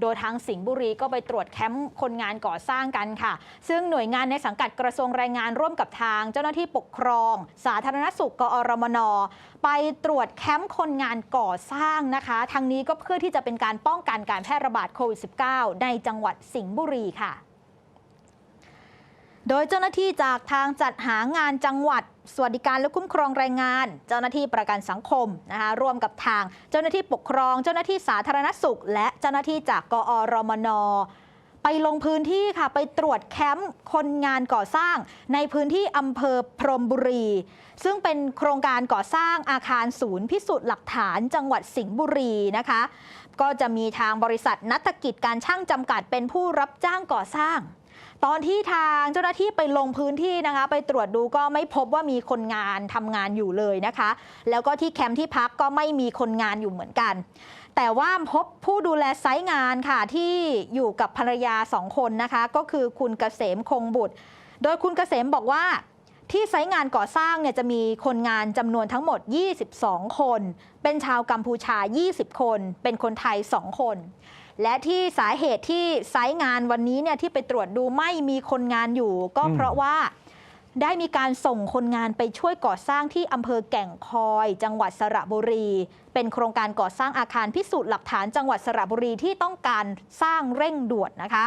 โดยทางสิงห์บุรีก็ไปตรวจแคมป์คนงานก่อสร้างกันค่ะ ซึ่งหน่วยงานในสังกัดกระทรวงแรงงานร่วมกับทาง เจ้าหน้าที่ปกครอง สาธารณสุขกอรมน ไปตรวจแคมป์คนงานก่อสร้างนะคะ ทางนี้ก็เพื่อที่จะเป็นการป้องกันการแพร่ระบาดโควิด -19 ในจังหวัดสิงห์บุรีค่ะ โดยเจ้าหน้าที่จากทางจัดหางานจังหวัด สวัสดิการและคุ้มครองแรงงาน เจ้าหน้าที่ประกันสังคมนะคะร่วมกับทางเจ้าหน้าที่ปกครอง เจ้าหน้าที่สาธารณสุข และเจ้าหน้าที่จากกอรมนไปลงพื้นที่ค่ะไปตรวจแคมป์คนงานก่อสร้าง ในพื้นที่อำเภอพรหมบุรี ซึ่งเป็นโครงการก่อสร้างอาคารศูนย์พิสูจน์หลักฐานจังหวัดสิงห์บุรีนะคะ ก็จะมีทางบริษัทนัฐกิจการช่างจำกัดเป็นผู้รับจ้างก่อสร้าง ตอนที่ทางเจ้าหน้าที่ไปลงพื้นที่นะคะ ไปตรวจดูก็ไม่พบว่ามีคนงานทำงานอยู่เลยนะคะ แล้วก็ที่แคมป์ที่พักก็ไม่มีคนงานอยู่เหมือนกัน แต่ว่าพบผู้ดูแลไซต์งานค่ะที่อยู่กับภรรยาสองคนนะคะ ก็คือคุณเกษมคงบุตร โดยคุณเกษมบอกว่า ที่ไซต์งานก่อสร้างเนี่ยจะมีคนงานจำนวนทั้งหมด 22 คน เป็นชาวกัมพูชา 20 คน เป็นคนไทย 2 คน และที่สาเหตุที่ไซต์งานวันนี้เนี่ยที่ไปตรวจดูไม่มีคนงานอยู่ ก็อืมเพราะว่าได้มีการส่งคนงานไปช่วยก่อสร้างที่อำเภอแก่งคอย จังหวัดสระบุรี เป็นโครงการก่อสร้างอาคารพิสูจน์หลักฐานจังหวัดสระบุรีที่ต้องการสร้างเร่งด่วนนะคะ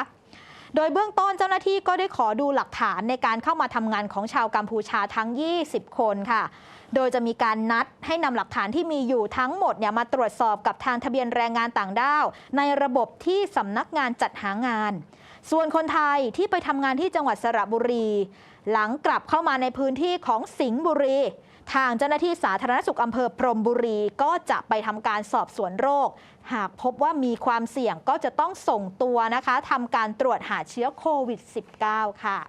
โดยเบื้องต้นเจ้าหน้าที่ก็ได้ขอดูหลักฐานในการเข้ามาทำงานของชาวกัมพูชาทั้ง 20 คนค่ะ โดยจะมีการนัดให้นำหลักฐานที่มีอยู่ทั้งหมดเนี่ยมาตรวจสอบกับทางทะเบียนแรงงานต่างด้าว ในระบบที่สำนักงานจัดหางาน ส่วนคนไทยที่ไปทำงานที่จังหวัดสระบุรี หลังกลับเข้ามาในพื้นที่ของสิงห์บุรี ทางเจ้าหน้าที่สาธารณสุขอำเภอพรหมบุรีก็จะไปทำการสอบสวนโรค หากพบว่ามีความเสี่ยงก็จะต้องส่งตัวนะคะทำการตรวจหาเชื้อโควิด -19 ค่ะ